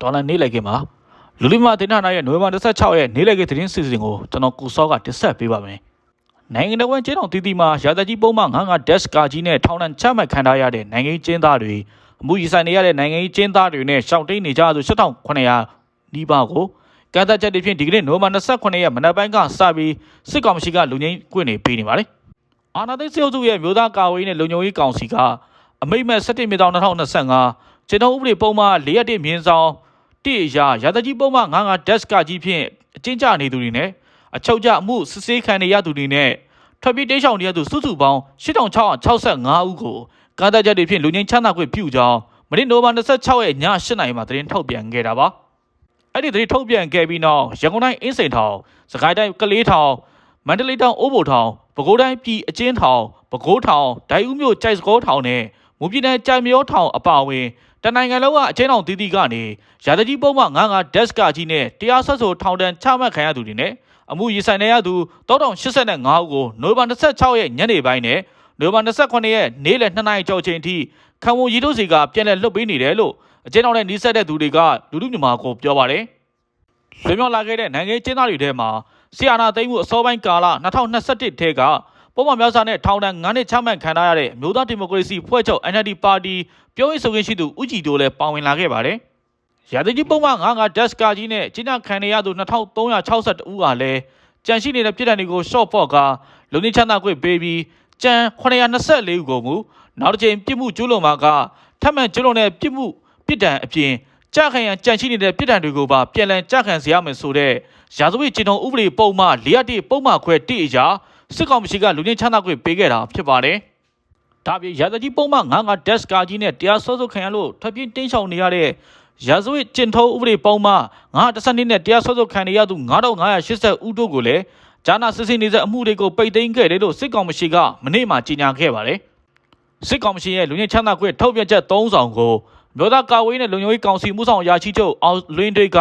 ဒေါ်လာနေလိုက်ခင်မှာလူလီမာတင်နာနာရဲ့နိုဝင်ဘာ26ရက်နေလိုက်ခင်သတင်းစီစဉ်ကိုကျွန်တော်ကိုစောကတင်ဆက်ပေးပါမယ်။နိုင်ငံတော်ဝန်ကျင်းတော်တီတီမှာရာဇကြီးပုံမှန်99 desk ကာကြီးနဲ့ထောင်ဒဏ်ချမှတ်ခံထားရတဲ့နိုင်ငံရေးကျင်းသားတွေအမှုရင်ဆိုင်နေရတဲ့နိုင်ငံရေးကျင်းသားတွေနဲ့ရှောက်တိန်နေကြသူ8900နီးပါးကိုကန့်သတ်ချက်တွေဖြင့်ဒီကနေ့နိုဝင်ဘာ29ရက်မနက်ပိုင်းကစပြီးစစ်ကောင်စီကလူငင်းကွင်းနေပေးနေပါတယ်။အာနာသိစေအုပ်စုရဲ့မျိုးသားကာဝေးနဲ့လုံခြုံရေးကောင်စီကအမိတ်မဲ့17မြေတောင်2025ကျွန်တော်ဥပဒေပုံမှန်၄ရက်တည်းမြင်းဆောင် တိအရာရာဇကြီးပုံမှန်99 desk ကကြီးဖြင့်အကျဉ်းချနေသူတွေနဲ့အချုပ်ကျအမှုစစ်ဆေးခံနေရသူတွေနဲ့ထွက်ပြေးတိတ်ဆောင်နေရသူစုစုပေါင်း8665ဦးကိုကားတက်ချက်တွေဖြင့်လူငင်းချမ်းသာခွင့်ပြုကြောင်းမနေ့နိုဝင်ဘာ26ရက်ည8နာရီမှာသတင်းထုတ်ပြန်ခဲ့တာပါအဲ့ဒီသတင်းထုတ်ပြန်ခဲ့ပြီးနောက်ရန်ကုန်တိုင်းအင်းစိန်ထောင်စကိုင်းတိုင်းကလေးထောင်မန္တလေးတောင်အိုးဘိုထောင်ပဲခူးတိုင်းပြည်အကျဉ်းထောင်ပဲခူးထောင်ဒိုင်ဦးမြို့ကြိုက်စကောထောင်နဲ့မူပြည်နယ်ကြိုင်မြောထောင်အပါအဝင် တနိုင်ငံလုံးကအချင်းတော်တီးတီးကနေရာဇကြီးပုံမှန်99 desk ကကြီးနဲ့တရားစွဲဆိုထောင်ဒဏ်ချမှတ်ခံရသူတွေနဲ့အမှုရင်ဆိုင်နေရသူ3085ဦးကိုနိုဝင်ဘာ26ရက်ညနေပိုင်းနဲ့နိုဝင်ဘာ29ရက်နေ့လယ်2နာရီကျော်ချိန်အထိခံဝန်ရီတို့စီကပြန်လည်လွတ်ပေးနေတယ်လို့အချင်းတော်နဲ့နှိစက်တဲ့သူတွေကလူလူမြန်မာကိုပြောပါတယ်။လွန်မြောက်လာခဲ့တဲ့နိုင်ငံရေးကျင်းသားတွေထဲမှာဆီယာနာသိမ်းမှုအစောပိုင်းကာလ2021ထဲက ပုံမှန်များစွာနဲ့ထောင်ဒဏ်9နှစ်ချမှတ်ခံထားရတဲ့အမျိုးသားဒီမိုကရေစီဖွဲ့ချုပ် NLD ပါတီပြောရေးဆိုခွင့်ရှိသူဦးကြည်တို့လည်းပါဝင်လာခဲ့ပါတယ်။ရာသကြီးပုံမှန်99 desk ကာကြီးနဲ့ကျင်းပခံနေရသူ2362ဦးကလည်းကြန့်ရှိနေတဲ့ပြည်ထောင်တွေကို short port ကလူနေချမ်းသာခွင့်ပေးပြီးကြံ924ဦးကိုမူနောက်တစ်ချိန်ပြစ်မှုကျူးလွန်မှာကထပ်မံကျူးလွန်တဲ့ပြစ်မှုပြစ်ဒဏ်အပြင်ကြခံရန်ကြန့်ရှိနေတဲ့ပြစ်ဒဏ်တွေကိုပါပြန်လည်ကြခံစေရမယ်ဆိုတဲ့ရာဇဝတ်ကျင့်ထုံးဥပဒေပုံမှန်401ပုံမှန်ခွဲ1အရာ စစ်ကောင်စီကလူငင်းချမ်းသာခွင့်ပေးခဲ့တာဖြစ်ပါတယ်။ဒါပြင်ရာဇကြီးပုံမှန်99 desk ကာကြီးနဲ့တရားစွဲဆိုခံရလို့ထွက်ပြေးတင်းရှောင်နေရတဲ့ရာဇဝတ်ကျင့်ထုံးဥပဒေပုံမှန်912နဲ့တရားစွဲဆိုခံနေရသူ9580ဦးတို့ကိုလည်းဂျာနာစစ်စစ်နေတဲ့အမှုတွေကိုပိတ်သိမ်းခဲ့တယ်လို့စစ်ကောင်စီကမနေ့မှကြေညာခဲ့ပါတယ်။စစ်ကောင်စီရဲ့လူငင်းချမ်းသာခွင့်ထုတ်ပြန်ချက်၃ဆောင်ကိုမြို့သားကာဝေးနဲ့လူမျိုးရေးကောင်စီမှုဆောင်ရာရှိချုပ်အောင်လွင်တွေက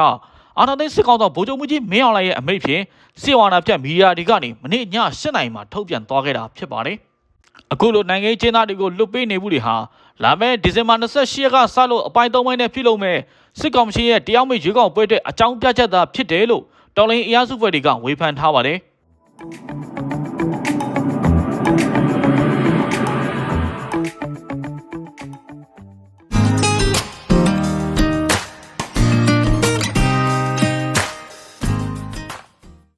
အာဏာသိမ်းစစ်ကောင်တော်ဗိုလ်ချုပ်မှုကြီးမင်းအောင်လှိုင်ရဲ့အမိန့်ဖြင့်စစ်ဝါဒပြတ်မီဒီယာတွေကနေမနေ့ည7နာရီမှာထုတ်ပြန်သွားခဲ့တာဖြစ်ပါတယ်။အခုလိုနိုင်ငံရေးကျင်းသားတွေကိုလွတ်ပေးနေမှုတွေဟာလာမယ့်ဒီဇင်ဘာ28ရက်ကစလို့အပိုင်း၃ပိုင်းနဲ့ပြုလုပ်မဲ့စစ်ကောင်စီရဲ့တရားမိတ်ရွေးကောက်ပွဲအတွက်အကြောင်းပြချက်သာဖြစ်တယ်လို့တော်လိုင်းအရာစုဖွဲ့တွေကဝေဖန်ထားပါတယ်။